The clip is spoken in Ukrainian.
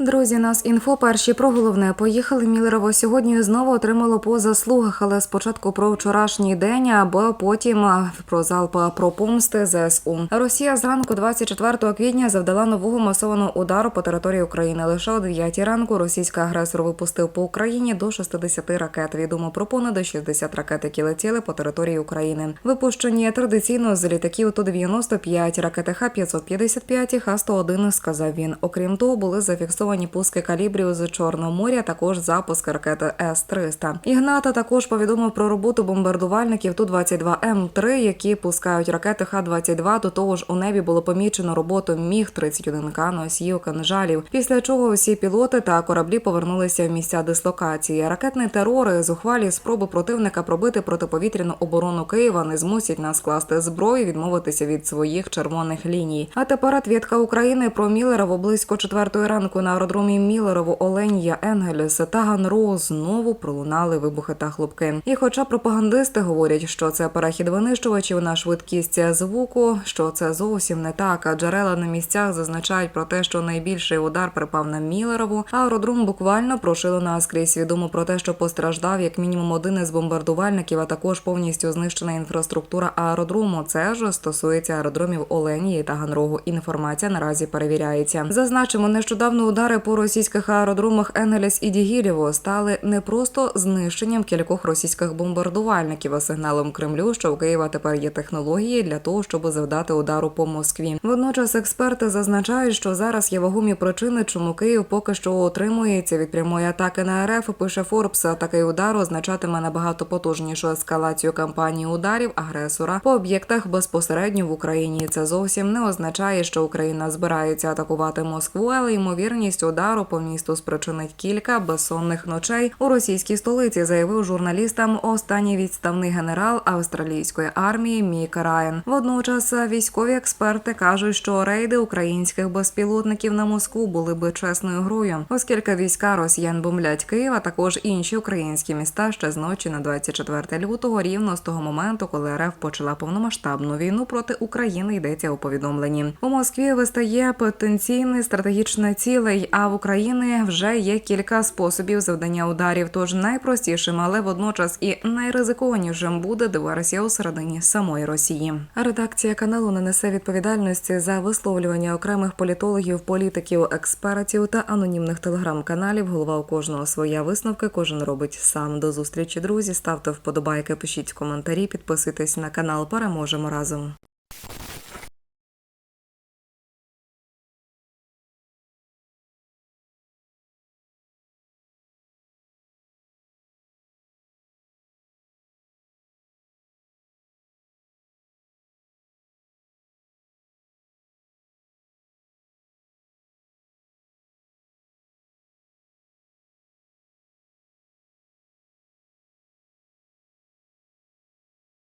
Друзі, нас інфо перші про головне поїхали. Мілерово сьогодні знову отримало по заслугах, але спочатку про вчорашній день, або потім про залп про помсти ЗСУ. Росія зранку 24 квітня завдала нового масованого удару по території України. Лише о 9 ранку російський агресор випустив по Україні до 60 ракет. Відомо про понад 60 ракет, які летіли по території України. Випущені традиційно з літаків Ту-95, ракети Х-555 і Х-101, сказав він. Окрім того, були зафіксовані пуски калібрів з Чорного моря, також запуск ракети С-300. Ігната також повідомив про роботу бомбардувальників Ту-22М3, які пускають ракети Х-22. До того ж, у небі було помічено роботу Міг-31К носіїв канжалів, після чого всі пілоти та кораблі повернулися в місця дислокації. Ракетний терор і зухвалі спроби противника пробити протиповітряну оборону Києва не змусять нас класти зброю, відмовитися від своїх червоних ліній. А тепер отвідка України про Міллерово близько четвертої ранку на аеродромі Міллерово, Оленія, Енгельс та Ганро знову пролунали вибухи та хлопки. І хоча пропагандисти говорять, що це перехід винищувачів на швидкість звуку, що це зовсім не так. А джерела на місцях зазначають про те, що найбільший удар припав на Міллерову, а аеродром буквально прошило наскрізь. Відомо про те, що постраждав як мінімум один із бомбардувальників, а також повністю знищена інфраструктура аеродрому. Це ж стосується аеродромів Оленії та Ганрогу. Інформація наразі перевіряється. Зазначимо, нещодавно удари по російських аеродромах Енгелес і Дігілєво стали не просто знищенням кількох російських бомбардувальників, а сигналом Кремлю, що у Києва тепер є технології для того, щоб завдати удару по Москві. Водночас експерти зазначають, що зараз є вагомі причини, чому Київ поки що утримується від прямої атаки на РФ. Пише Форбс. Такий удар означатиме набагато потужнішу ескалацію кампанії ударів агресора по об'єктах безпосередньо в Україні. Це зовсім не означає, що Україна збирається атакувати Москву, але ймовірність удару по місту спричинить кілька безсонних ночей у російській столиці, заявив журналістам останній відставний генерал австралійської армії Мік Райан. Водночас військові експерти кажуть, що рейди українських безпілотників на Москву були би чесною грою, оскільки війська росіян бомблять Київ, а також інші українські міста ще з ночі на 24 лютого, рівно з того моменту, коли РФ почала повномасштабну війну проти України. Йдеться у повідомленні. У Москві вистає потенційний стратегічний цілей. А в Україні вже є кілька способів завдання ударів. Тож найпростішим, але водночас і найризикованішим буде диверсія у середині самої Росії. Редакція каналу не несе відповідальності за висловлювання окремих політологів, політиків, експертів та анонімних телеграм-каналів. Голова у кожного своя висновки. Кожен робить сам. До зустрічі, друзі. Ставте вподобайки, пишіть коментарі, підписуйтесь на канал. Переможемо разом.